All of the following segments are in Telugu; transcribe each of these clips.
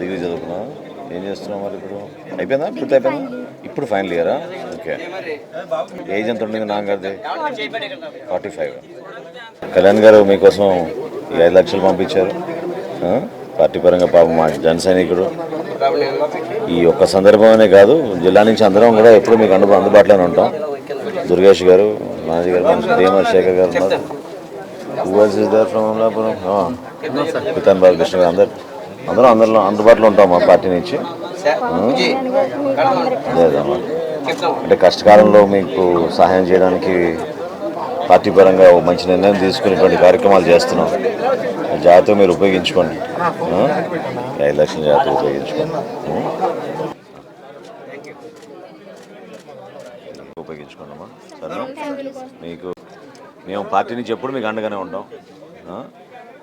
డిగ్రీ చదువుకున్నావు? ఏం చేస్తున్నావు మరి ఇప్పుడు? అయిపోయిందా? పూర్తి అయిపోయిందా? ఇప్పుడు ఫైనల్ ఇయరా? ఓకే. ఏజ్ ఎంత ఉండింది నాన్నగారిది? Forty five. కళ్యాణ్ గారు మీకోసం ఈ ఐదు లక్షలు పంపించారు? పార్టీ పరంగా పాపం మా జన సైనికుడు. ఈ ఒక్క సందర్భమనే కాదు జిల్లా నుంచి అందరం కూడా ఎప్పుడు మీకు అందు అందుబాటులోనే ఉంటాం. దుర్గేష్ గారు మాజీ గారు దేమర్ శేఖర్ గారు ఉన్నారు. ఫ్రమ్ అమలాపురం? పితాన్ బాలకృష్ణ గారు అందరు. అందరం అందరిలో అందుబాటులో ఉంటాం మా పార్టీ నుంచి. లేదమ్మా. అంటే కష్టకాలంలో మీకు సహాయం చేయడానికి పార్టీ పరంగా మంచి నిర్ణయం తీసుకునేటువంటి కార్యక్రమాలు చేస్తున్నాం. జాగ్రత్తగా మీరు ఉపయోగించుకోండి. ఐదు లక్షల జాగ్రత్తగా ఉపయోగించుకోండి? ఉపయోగించుకోండి అమ్మా సరేనా? మీకు మేము పార్టీ నుంచి ఎప్పుడు మీకు అండగానే ఉంటాం?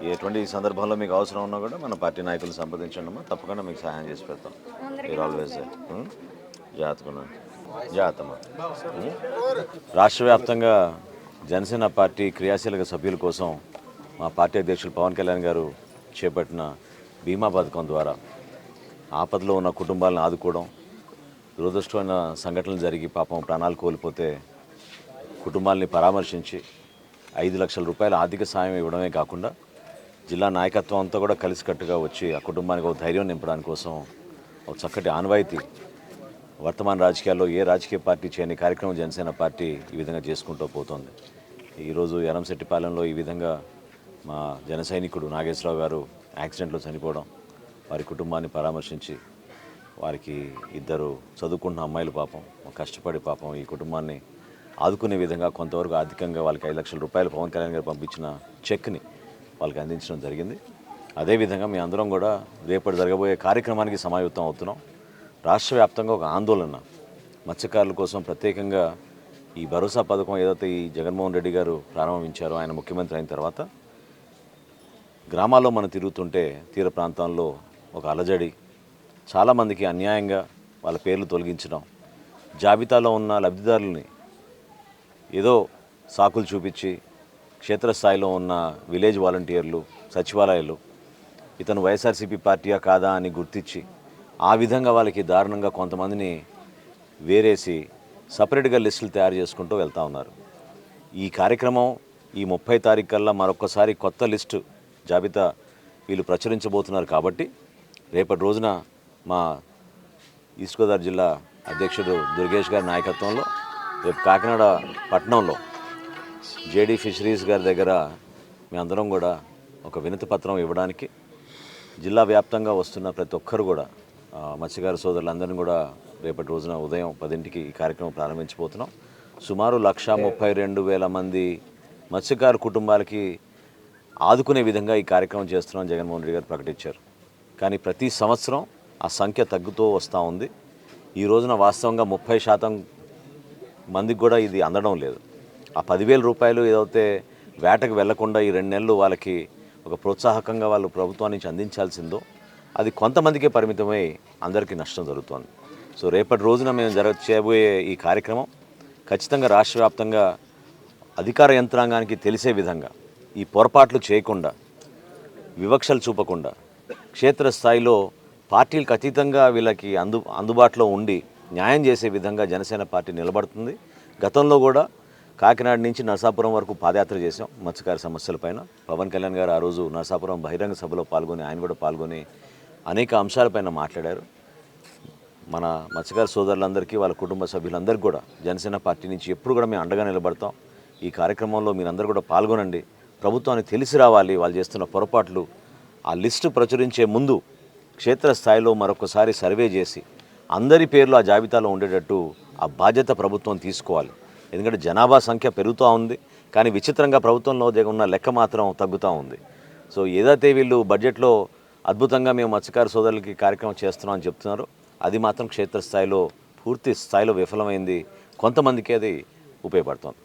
ఎటువంటి సందర్భంలో మీకు అవసరం ఉన్నా కూడా మన పార్టీ నాయకులు సంప్రదించండి అమ్మా. తప్పకుండా మీకు సహాయం చేసి పెడతాం. మీరు ఆల్వేస్ జాగ్రత్తగా జాగ్రత్తమ్మా ఉం? రాష్ట్ర వ్యాప్తంగా జనసేన పార్టీ క్రియాశీలక సభ్యుల కోసం మా పార్టీ అధ్యక్షులు పవన్ కళ్యాణ్ గారు చేపట్టిన బీమా పథకం ద్వారా ఆపదలో ఉన్న కుటుంబాలను ఆదుకోవడం దురదృష్టమైన సంఘటనలు జరిగి పాపం ప్రాణాలు కోల్పోతే కుటుంబాలని పరామర్శించి ఐదు లక్షల రూపాయల ఆర్థిక సాయం ఇవ్వడమే కాకుండా జిల్లా నాయకత్వం అంతా కూడా కలిసికట్టుగా వచ్చి ఆ కుటుంబానికి ఒక ధైర్యం నింపడానికి కోసం ఒక చక్కటి ఆనవాయితీ వర్తమాన రాజకీయాల్లో ఏ రాజకీయ పార్టీ చేయని కార్యక్రమం జనసేన పార్టీ ఈ విధంగా చేసుకుంటూ పోతుంది. ఈరోజు ఎరంశెట్టిపాలెంలో ఈ విధంగా మా జన సైనికుడు నాగేశ్వరరావు గారు యాక్సిడెంట్లో చనిపోవడం వారి కుటుంబాన్ని పరామర్శించి వారికి ఇద్దరు చదువుకుంటున్న అమ్మాయిలు పాపం కష్టపడి పాపం ఈ కుటుంబాన్ని ఆదుకునే విధంగా కొంతవరకు ఆర్థికంగా వాళ్ళకి ఐదు లక్షల రూపాయలు పవన్ కళ్యాణ్ గారు పంపించిన చెక్ని వాళ్ళకి అందించడం జరిగింది. అదేవిధంగా మీ అందరం కూడా రేపటి జరగబోయే కార్యక్రమానికి సమాయుత్తం అవుతున్నాం. రాష్ట్ర వ్యాప్తంగా ఒక ఆందోళన. మత్స్యకారుల కోసం ప్రత్యేకంగా ఈ భరోసా పథకం ఏదైతే ఈ జగన్మోహన్ రెడ్డి గారు ప్రారంభించారో ఆయన ముఖ్యమంత్రి అయిన తర్వాత గ్రామాల్లో మనం తిరుగుతుంటే తీర ప్రాంతాల్లో ఒక అలజడి. చాలామందికి అన్యాయంగా వాళ్ళ పేర్లు తొలగించడం. జాబితాలో ఉన్న లబ్ధిదారులని ఏదో సాకులు చూపించి క్షేత్రస్థాయిలో ఉన్న విలేజ్ వాలంటీర్లు సచివాలయాలు ఇతను వైఎస్ఆర్సీపీ పార్టీయా కాదా అని గుర్తించి ఆ విధంగా వాళ్ళకి దారుణంగా కొంతమందిని వేరేసి సపరేట్గా లిస్టులు తయారు చేసుకుంటూ వెళ్తూ ఉన్నారు. ఈ కార్యక్రమం ఈ ముప్పై తారీఖు కల్లా మరొకసారి కొత్త లిస్టు జాబితా వీళ్ళు ప్రచురించబోతున్నారు కాబట్టి రేపటి రోజున మా ఈస్ట్ గోదావరి జిల్లా అధ్యక్షుడు దుర్గేష్ గారి నాయకత్వంలో రేపు కాకినాడ పట్టణంలో జేడీ ఫిషరీస్ గారి దగ్గర మేమందరం కూడా ఒక వినతి పత్రం ఇవ్వడానికి జిల్లా వ్యాప్తంగా వస్తున్న ప్రతి ఒక్కరు కూడా మత్స్యకారు మత్స్యకార సోదరులందరినీ కూడా రేపటి రోజున ఉదయం పదింటికి ఈ కార్యక్రమం ప్రారంభించబోతున్నాం. సుమారు లక్ష ముప్పై రెండు వేల మంది మత్స్యకారు కుటుంబాలకి ఆదుకునే విధంగా ఈ కార్యక్రమం చేస్తున్నాం జగన్మోహన్ రెడ్డి గారు ప్రకటించారు. కానీ ప్రతి సంవత్సరం ఆ సంఖ్య తగ్గుతూ వస్తూ ఉంది. ఈ రోజున వాస్తవంగా ముప్పై శాతం మందికి కూడా ఇది అందడం లేదు. ఆ పదివేల రూపాయలు ఏదైతే వేటకు వెళ్ళకుండా ఈ రెండు నెలలు వాళ్ళకి ఒక ప్రోత్సాహకంగా వాళ్ళు ప్రభుత్వం నుంచి అందించాల్సిందో అది కొంతమందికే పరిమితమై అందరికీ నష్టం జరుగుతోంది. సో రేపటి రోజున మేము జరగ చేయబోయే ఈ కార్యక్రమం ఖచ్చితంగా రాష్ట్ర వ్యాప్తంగా అధికార యంత్రాంగానికి తెలిసే విధంగా ఈ పొరపాట్లు చేయకుండా వివక్షలు చూపకుండా క్షేత్రస్థాయిలో పార్టీలకు అతీతంగా వీళ్ళకి అందు అందుబాటులో ఉండి న్యాయం చేసే విధంగా జనసేన పార్టీ నిలబడుతుంది. గతంలో కూడా కాకినాడ నుంచి నరసాపురం వరకు పాదయాత్ర చేశాం మత్స్యకార సమస్యలపైన పవన్ కళ్యాణ్ గారు ఆ రోజు నరసాపురం బహిరంగ సభలో పాల్గొని ఆయన కూడా పాల్గొని అనేక అంశాలపైన మాట్లాడారు. మన మత్స్యకార సోదరులందరికీ వాళ్ళ కుటుంబ సభ్యులందరికీ కూడా జనసేన పార్టీ నుంచి ఎప్పుడు కూడా మేము అండగా నిలబడతాం. ఈ కార్యక్రమంలో మీరందరూ కూడా పాల్గొనండి. ప్రభుత్వానికి తెలిసి రావాలి వాళ్ళు చేస్తున్న పొరపాట్లు. ఆ లిస్టు ప్రచురించే ముందు క్షేత్రస్థాయిలో మరొకసారి సర్వే చేసి అందరి పేర్లు ఆ జాబితాలో ఉండేటట్టు ఆ బాధ్యత ప్రభుత్వం తీసుకోవాలి. ఎందుకంటే జనాభా సంఖ్య పెరుగుతూ ఉంది కానీ విచిత్రంగా ప్రభుత్వంలో ఉన్న లెక్క మాత్రం తగ్గుతూ ఉంది. సో ఏదైతే వీళ్ళు బడ్జెట్లో అద్భుతంగా మేము మత్స్యకార సోదరులకి కార్యక్రమం చేస్తున్నాం అని చెప్తున్నారు అది మాత్రం క్షేత్రస్థాయిలో పూర్తి స్థాయిలో విఫలమైంది. కొంతమందికి అది ఉపయోగపడుతుంది.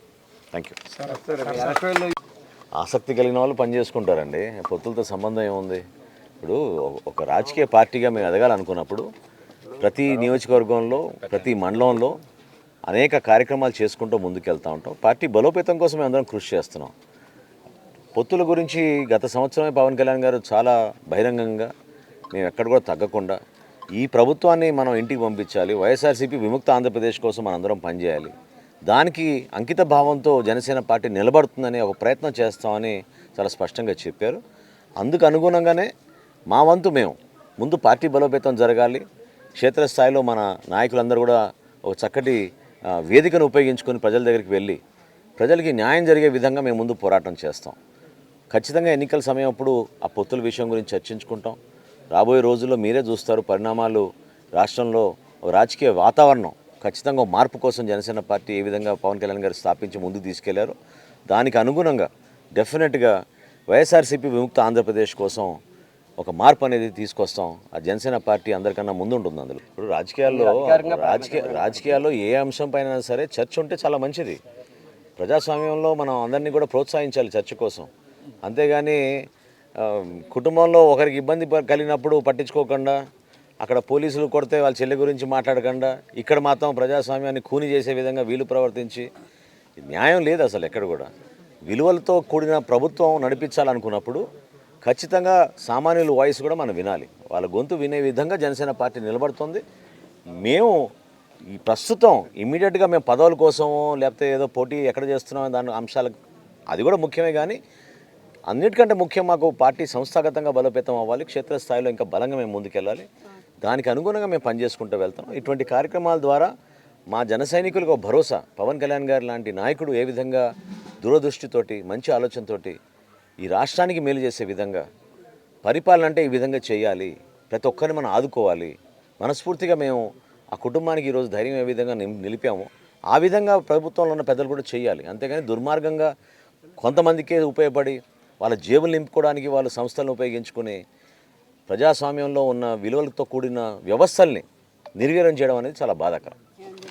థ్యాంక్ యూ ఆసక్తి కలిగిన వాళ్ళు పనిచేసుకుంటారండి పొత్తులతో సంబంధం ఏముంది? ఇప్పుడు ఒక రాజకీయ పార్టీగా మేము ఎదగాలనుకున్నప్పుడు ప్రతి నియోజకవర్గంలో ప్రతి మండలంలో అనేక కార్యక్రమాలు చేసుకుంటూ ముందుకెళ్తూ ఉంటాం. పార్టీ బలోపేతం కోసం మేము అందరం కృషి చేస్తున్నాం. పొత్తుల గురించి గత సంవత్సరమే పవన్ కళ్యాణ్ గారు చాలా బహిరంగంగా మేము ఎక్కడ కూడా తగ్గకుండా ఈ ప్రభుత్వాన్ని మనం ఇంటికి పంపించాలి. వైఎస్ఆర్సీపీ విముక్త ఆంధ్రప్రదేశ్ కోసం మనందరం పనిచేయాలి. దానికి అంకిత భావంతో జనసేన పార్టీ నిలబడుతుందని ఒక ప్రయత్నం చేస్తామని చాలా స్పష్టంగా చెప్పారు. అందుకు అనుగుణంగానే మా వంతు మేము ముందు పార్టీ బలోపేతం జరగాలి. క్షేత్రస్థాయిలో మన నాయకులందరూ కూడా ఒక చక్కటి వేదికను ఉపయోగించుకొని ప్రజల దగ్గరికి వెళ్ళి ప్రజలకి న్యాయం జరిగే విధంగా మేము ముందు పోరాటం చేస్తాం. ఖచ్చితంగా ఎన్నికల సమయం అప్పుడు ఆ పొత్తుల విషయం గురించి చర్చించుకుంటాం. రాబోయే రోజుల్లో మీరే చూస్తారు పరిణామాలు రాష్ట్రంలో రాజకీయ వాతావరణం ఖచ్చితంగా మార్పు కోసం జనసేన పార్టీ ఏ విధంగా పవన్ కళ్యాణ్ గారు స్థాపించి ముందుకు తీసుకెళ్ళారో దానికి అనుగుణంగా డెఫినెట్గా వైఎస్ఆర్సీపీ విముక్త ఆంధ్రప్రదేశ్ కోసం ఒక మార్పు అనేది తీసుకొస్తాం. ఆ జనసేన పార్టీ అందరికన్నా ముందు ఉంటుంది అందులో. ఇప్పుడు రాజకీయాల్లో రాజకీయ రాజకీయాల్లో ఏ అంశం పైన సరే చర్చ ఉంటే చాలా మంచిది. ప్రజాస్వామ్యంలో మనం అందరినీ కూడా ప్రోత్సహించాలి చర్చ కోసం. అంతేగాని కుటుంబంలో ఒకరికి ఇబ్బంది కలిగినప్పుడు పట్టించుకోకుండా అక్కడ పోలీసులు కొడితే వాళ్ళ చెల్లి గురించి మాట్లాడకుండా ఇక్కడ మాత్రం ప్రజాస్వామ్యాన్ని కూని చేసే విధంగా వీలు ప్రవర్తించి న్యాయం లేదు అసలు ఎక్కడ కూడా. విలువలతో కూడిన ప్రభుత్వం నడిపించాలనుకున్నప్పుడు ఖచ్చితంగా సామాన్యుల వాయిస్ కూడా మనం వినాలి. వాళ్ళ గొంతు వినే విధంగా జనసేన పార్టీ నిలబడుతుంది. మేము ఈ ప్రస్తుతం ఇమ్మీడియట్గా మేము పదవుల కోసమో లేకపోతే ఏదో పోటీ ఎక్కడ చేస్తున్నామో దాని అంశాలకు అది కూడా ముఖ్యమే కానీ అన్నిటికంటే ముఖ్యం మాకు పార్టీ సంస్థాగతంగా బలోపేతం అవ్వాలి. క్షేత్రస్థాయిలో ఇంకా బలంగా మేము ముందుకెళ్ళాలి. దానికి అనుగుణంగా మేము పనిచేసుకుంటూ వెళ్తాం. ఇటువంటి కార్యక్రమాల ద్వారా మా జన సైనికులకు ఒక భరోసా. పవన్ కళ్యాణ్ గారు లాంటి నాయకుడు ఏ విధంగా దూరదృష్టితోటి మంచి ఆలోచనతోటి ఈ రాష్ట్రానికి మేలు చేసే విధంగా పరిపాలన అంటే ఈ విధంగా చేయాలి. ప్రతి ఒక్కరిని మనం ఆదుకోవాలి. మనస్ఫూర్తిగా మేము ఆ కుటుంబానికి ఈరోజు ధైర్యం ఏ విధంగా నిం- నిలిపామో ఆ విధంగా ప్రభుత్వంలో ఉన్న పెద్దలు కూడా చేయాలి. అంతేగాని దుర్మార్గంగా కొంతమందికే ఉపయోగపడి వాళ్ళ జేబులు నింపుకోవడానికి వాళ్ళ సంస్థలను ఉపయోగించుకుని ప్రజాస్వామ్యంలో ఉన్న విలువలతో కూడిన వ్యవస్థల్ని నిర్వీర్యం చేయడం అనేది చాలా బాధాకరం.